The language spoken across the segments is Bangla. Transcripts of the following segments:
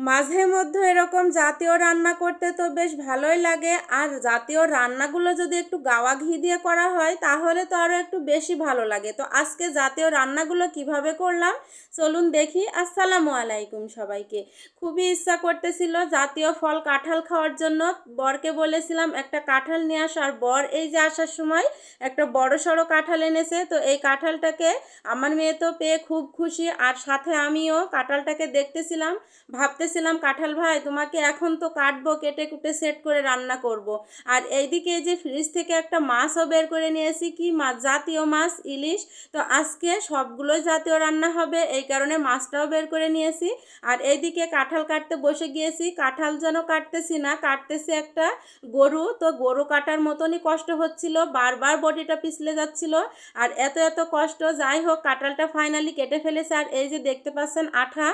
মাঝে মধ্যে এরকম জাতীয় রান্না করতে তো বেশ ভালোই লাগে। আর জাতীয় রান্নাগুলো যদি একটু গাওয়া ঘি দিয়ে করা হয়, তাহলে তো আরও একটু বেশি ভালো লাগে। তো আজকে জাতীয় রান্নাগুলো কীভাবে করলাম, চলুন দেখি। আসসালামু আলাইকুম সবাইকে। খুবই ইচ্ছা করতেছিল জাতীয় ফল কাঁঠাল খাওয়ার জন্য। বরকে বলেছিলাম, একটা কাঁঠাল নিয়ে আস। আর বর এই যে আসার সময় একটা বড় সড়ো কাঁঠাল এনেছে। তো এই কাঁঠালটাকে আমার মেয়ে তো পেয়ে খুব খুশি। আর সাথে আমিও কাঁঠালটাকে দেখতেছিলাম। ভাবতেছিলাম কাঁঠাল ভাই, তোমাকে এখন তো কাটবো, কেটে কুটে সেট করে রান্না করব। আর এইদিকে এই যে ফ্রিজ থেকে একটা মাছও বের করে নিয়েছি, কি মাছ, জাতীয় মাছ, ইলিশ। তো আজকে সবগুলোই জাতীয় রান্না হবে, এই কারণে মাছটাও বের করে নিয়েছি। আর এইদিকে কাঁঠাল কাটতে বসে গিয়েছি, কাঁঠাল যেন কাটতেছি না, কাটতেছি একটা গরু। তো গরু কাটার মতনই কষ্ট হচ্ছিল, বারবার বডিটা পিছলে যাচ্ছিল, আর এত এত কষ্ট। যাই হোক, কাঁঠালটা ফাইনালি কেটে ফেলেছে, আর এই যে দেখতে পাচ্ছেন, আঠা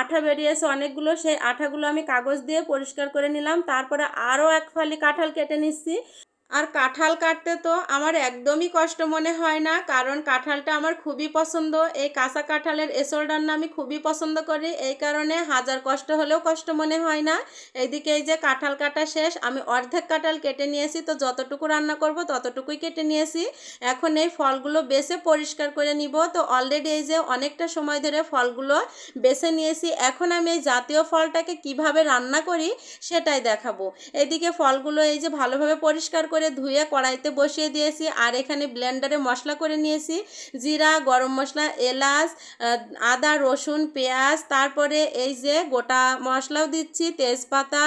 আঠা বেরিয়েছে অনেকগুলো সেই আঠাগুলো আমি কাগজ দিয়ে পরিষ্কার করে নিলাম। তারপরে আরও এক ফালি কাঁঠাল কেটে নিচ্ছি। আর কাঁঠাল কাটতে তো আমার একদমই কষ্ট মনে হয় না, কারণ কাঁঠালটা আমার খুবই পছন্দ। এই কাঁচা কাঁঠালের এসল রান্না আমি খুবই পছন্দ করি, এই কারণে হাজার কষ্ট হলেও কষ্ট মনে হয় না। এইদিকে এই যে কাঁঠাল কাটা শেষ, আমি অর্ধেক কাঁঠাল কেটে নিয়েছি, তো যতটুকু রান্না করব ততটুকুই কেটে নিয়েছি। এখন এই ফলগুলো বেছে পরিষ্কার করে নিব, তো অলরেডি এই যে অনেকটা সময় ধরে ফলগুলো বেছে নিয়েছি, এখন আমি এই জাতীয় ফলটাকে কীভাবে রান্না করি সেটাই দেখাবো। এদিকে ফলগুলো এই যে ভালোভাবে পরিষ্কার করে ধুয়ে কড়াইতে বসিয়ে দিয়েছি। আর এখানে ব্লেন্ডারে মশলা করে নিয়েছি। জিরা, গরম মশলা, এলাচ আদা, রসুন, পেঁয়াজ, তারপরে এই যে গোটা মশলাও দিচ্ছি, তেজপাতা,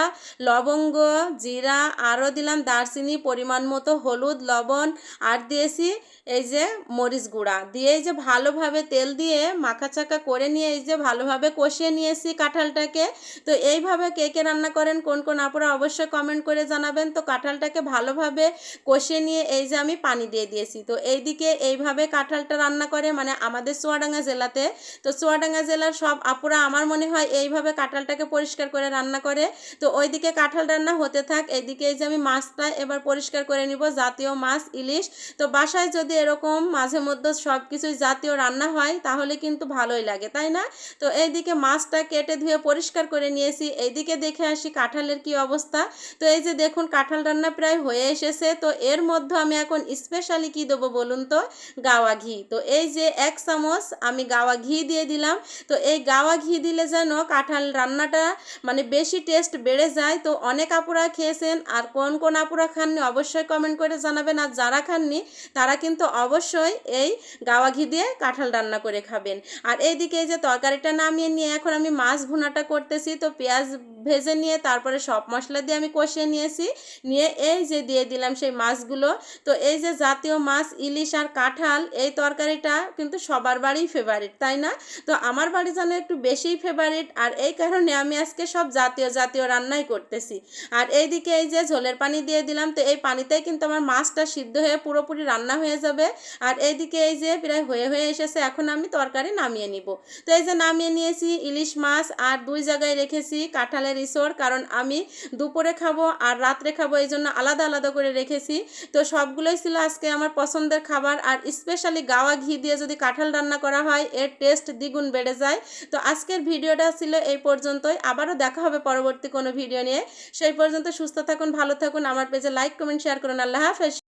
লবঙ্গ, জিরা, আরও দিলাম দারচিনি, পরিমাণ মতো হলুদ, লবণ, আর দিয়েছি এই যে মরিচ গুঁড়া। দিয়ে এই যে ভালোভাবে তেল দিয়ে মাখা চাকা করে নিয়ে এই যে ভালোভাবে কষিয়ে নিয়েছি কাঁঠালটাকে। তো এইভাবে কে কে রান্না করেন, কোন কোন আপুরা অবশ্যই কমেন্ট করে জানাবেন। তো কাঁঠালটাকে ভালোভাবে কষিয়ে নিয়ে এই যে আমি পানি দিয়ে দিয়েছি। তো এইদিকে এইভাবে কাঁঠালটা রান্না করে মানে আমাদের চুয়াডাঙ্গা জেলাতে। তো চুয়াডাঙ্গা জেলার সব আপুরা আমার মনে হয় এইভাবে কাঁঠালটাকে পরিষ্কার করে রান্না করে। তো ওইদিকে কাঁঠাল রান্না হতে থাক, এইদিকে এই যে আমি মাছটা এবার পরিষ্কার করে নিব, জাতীয় মাছ, ইলিশ। তো বাসায় যদি এরকম মাঝে মধ্যে সব কিছুই জাতীয় রান্না হয়, তাহলে কিন্তু ভালোই লাগে, তাই না? তো এইদিকে মাছটা কেটে ধুয়ে পরিষ্কার করে নিয়েছি। এইদিকে দেখে আসি কাঁঠালের কি অবস্থা। তো এই যে দেখুন, কাঁঠাল রান্না প্রায় হয়ে এসেছে। তো এর মধ্যে আমি এখন স্পেশালি কি দেবো বলুন তো? গাওয়া ঘি। তো এই যে এক চামচ আমি গাওয়া ঘি দিয়ে দিলাম। তো এই গাওয়া ঘি দিলে যেন কাঁঠাল রান্নাটা মানে বেশি টেস্ট বেড়ে যায়। তো অনেক আপুরা খেয়েছেন আর কোন কোন আপুরা খাননি অবশ্যই কমেন্ট করে জানাবেন। আর যারা খাননি, তারা কিন্তু অবশ্যই এই গাওয়া ঘি দিয়ে কাঁঠাল রান্না করে খাবেন। আর এইদিকে এই যে তরকারিটা নামিয়ে নিয়ে এখন আমি মাছ ভুনাটা করতেছি। তো পেঁয়াজ ভেজে নিয়ে তারপরে সব মশলা দিয়ে আমি কষিয়ে নিয়েছি। নিয়ে এই যে দিয়ে দিলাম সেই মাছগুলো। তো এই যে জাতীয় মাছ, ইলিশ আর কাঁঠাল, এই তরকারিটা কিন্তু সবার বাড়িই ফেভারিট তাই না? তো আমার বাড়ি যেন একটু বেশিই ফেভারিট আর এই কারণে আমি আজকে সব জাতীয় জাতীয় রান্নাই করতেছি। আর এইদিকে এই যে ঝোলের পানি দিয়ে দিলাম, তো এই পানিতেই কিন্তু আমার মাছটা সিদ্ধ হয়ে পুরোপুরি রান্না হয়ে যাবে। আর এইদিকে এই যে প্রায় হয়ে হয়ে এসেছে, এখন আমি তরকারি নামিয়ে নিব। তো এই যে নামিয়ে নিয়েছি ইলিশ মাছ, আর দুই জায়গায় রেখেছি কাঁঠালের ইসর, কারণ আমি দুপুরে খাব আর রাত্রে খাব, এই জন্য আলাদা আলাদা করে রেখেছি। তো সবগুলোই ছিল আজকে আমার পছন্দের খাবার। আর স্পেশালি গাওয়া ঘি দিয়ে যদি কাঁঠাল রান্না করা হয়, এর টেস্ট দ্বিগুণ বেড়ে যায়। তো আজকের ভিডিওটা ছিল এই পর্যন্তই। আবারও দেখা হবে পরবর্তী কোনো ভিডিও নিয়ে। সেই পর্যন্ত সুস্থ থাকুন, ভালো থাকুন। আমার পেজে লাইক কমেন্ট শেয়ার করুন। আল্লাহ হাফেজ।